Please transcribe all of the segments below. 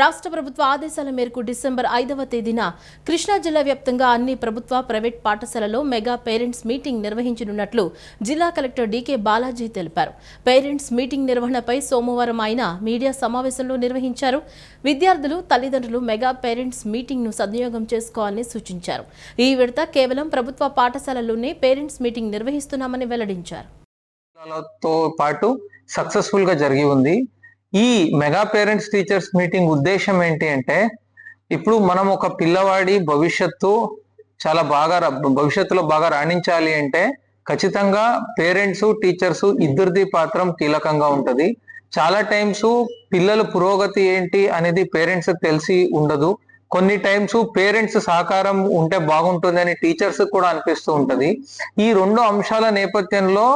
రాష్ట్ర ప్రభుత్వ ఆదేశాల మేరకు డిసెంబర్ ఐదవ తేదీన కృష్ణా జిల్లా వ్యాప్తంగా అన్ని ప్రభుత్వ ప్రైవేట్ పాఠశాలలో మెగా పేరెంట్స్ మీటింగ్ నిర్వహించనున్నట్లు జిల్లా కలెక్టర్ డీకే బాలాజీ తెలిపారు. పేరెంట్స్ మీటింగ్ నిర్వహణపై సోమవారం ఆయన మీడియా సమావేశంలో నిర్వహించారు. విద్యార్థులు తల్లిదండ్రులు మెగా పేరెంట్స్ మీటింగ్ను సద్వినియోగం చేసుకోవాలని సూచించారు. ఈ విడత కేవలం ప్రభుత్వ పాఠశాలలోనే పేరెంట్స్ మీటింగ్ నిర్వహిస్తున్నామని వెల్లడించారు. పాటు సక్సెస్ఫుల్గా జరిగి ఉంది. ఈ మెగా పేరెంట్స్ టీచర్స్ మీటింగ్ ఉద్దేశం ఏంటి అంటే ఇప్పుడు మనం ఒక పిల్లవాడి భవిష్యత్తు చాలా బాగా భవిష్యత్తులో బాగా రాణించాలి అంటే ఖచ్చితంగా పేరెంట్స్ టీచర్స్ ఇద్దరిది పాత్రం కీలకంగా ఉంటుంది. చాలా టైమ్స్ పిల్లల పురోగతి ఏంటి అనేది పేరెంట్స్ తెలిసి ఉండదు. కొన్ని టైమ్స్ పేరెంట్స్ సహకారం ఉంటే బాగుంటుంది అని టీచర్స్ కూడా అనిపిస్తూ ఉంటది. ఈ రెండు అంశాల నేపథ్యంలో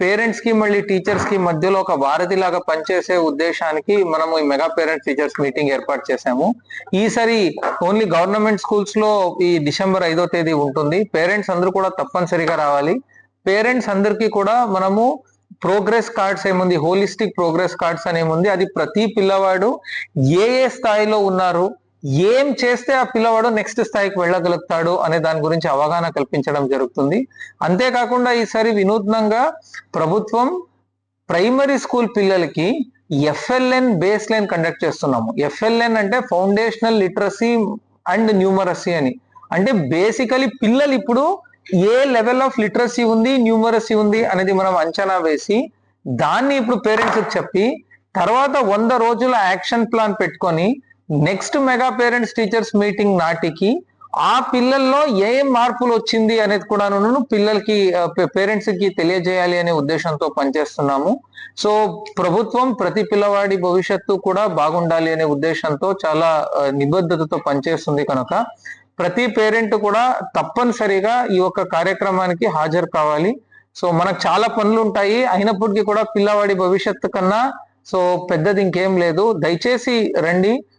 పేరెంట్స్కి మళ్ళీ టీచర్స్కి మధ్యలో ఒక వారధి లాగా పనిచేసే ఉద్దేశానికి మనము ఈ మెగా పేరెంట్స్ టీచర్స్ మీటింగ్ ఏర్పాటు చేశాము. ఈసారి ఓన్లీ గవర్నమెంట్ స్కూల్స్లో ఈ డిసెంబర్ ఐదో తేదీ ఉంటుంది. పేరెంట్స్ అందరూ కూడా తప్పనిసరిగా రావాలి. పేరెంట్స్ అందరికీ కూడా మనము ప్రోగ్రెస్ కార్డ్స్ ఏముంది? హోలిస్టిక్ ప్రోగ్రెస్ కార్డ్స్ అనేముంది అది ప్రతి పిల్లవాడు ఏ ఏ స్థాయిలో ఉన్నారు? ఏం చేస్తే ఆ పిల్లవాడు నెక్స్ట్ స్థాయికి వెళ్ళగలుగుతాడు అనే దాని గురించి అవగాహన కల్పించడం జరుగుతుంది. అంతేకాకుండా ఈసారి వినూత్నంగా ప్రభుత్వం ప్రైమరీ స్కూల్ పిల్లలకి ఎఫ్ఎల్ఎన్ బేస్ లైన్ కండక్ట్ చేస్తున్నాము. ఎఫ్ఎల్ఎన్ అంటే ఫౌండేషనల్ లిటరసీ అండ్ న్యూమరసీ అని. అంటే బేసికలీ పిల్లలు ఇప్పుడు ఏ లెవెల్ ఆఫ్ లిటరసీ ఉంది న్యూమరసీ ఉంది అనేది మనం అంచనా వేసి దాన్ని ఇప్పుడు పేరెంట్స్కి చెప్పి తర్వాత వంద రోజుల యాక్షన్ ప్లాన్ పెట్టుకొని next mega parents teachers meeting నాటికి ఆ పిల్లల్లో ఏ మార్పులు వచ్చింది అనేది కూడా పిల్లలకి పేరెంట్స్కి తెలియజేయాలి అనే ఉద్దేశంతో పనిచేస్తున్నాము. సో ప్రభుత్వం ప్రతి పిల్లవాడి భవిష్యత్తు కూడా బాగుండాలి అనే ఉద్దేశంతో చాలా నిబద్ధతతో పనిచేస్తుంది కనుక ప్రతి పేరెంట్ కూడా తప్పనిసరిగా ఈ యొక్క కార్యక్రమానికి హాజరు కావాలి. సో మనకు చాలా పనులు ఉంటాయి. అయినప్పటికీ కూడా పిల్లవాడి భవిష్యత్తు కన్నా సో పెద్దది ఇంకేం లేదు. దయచేసి రండి.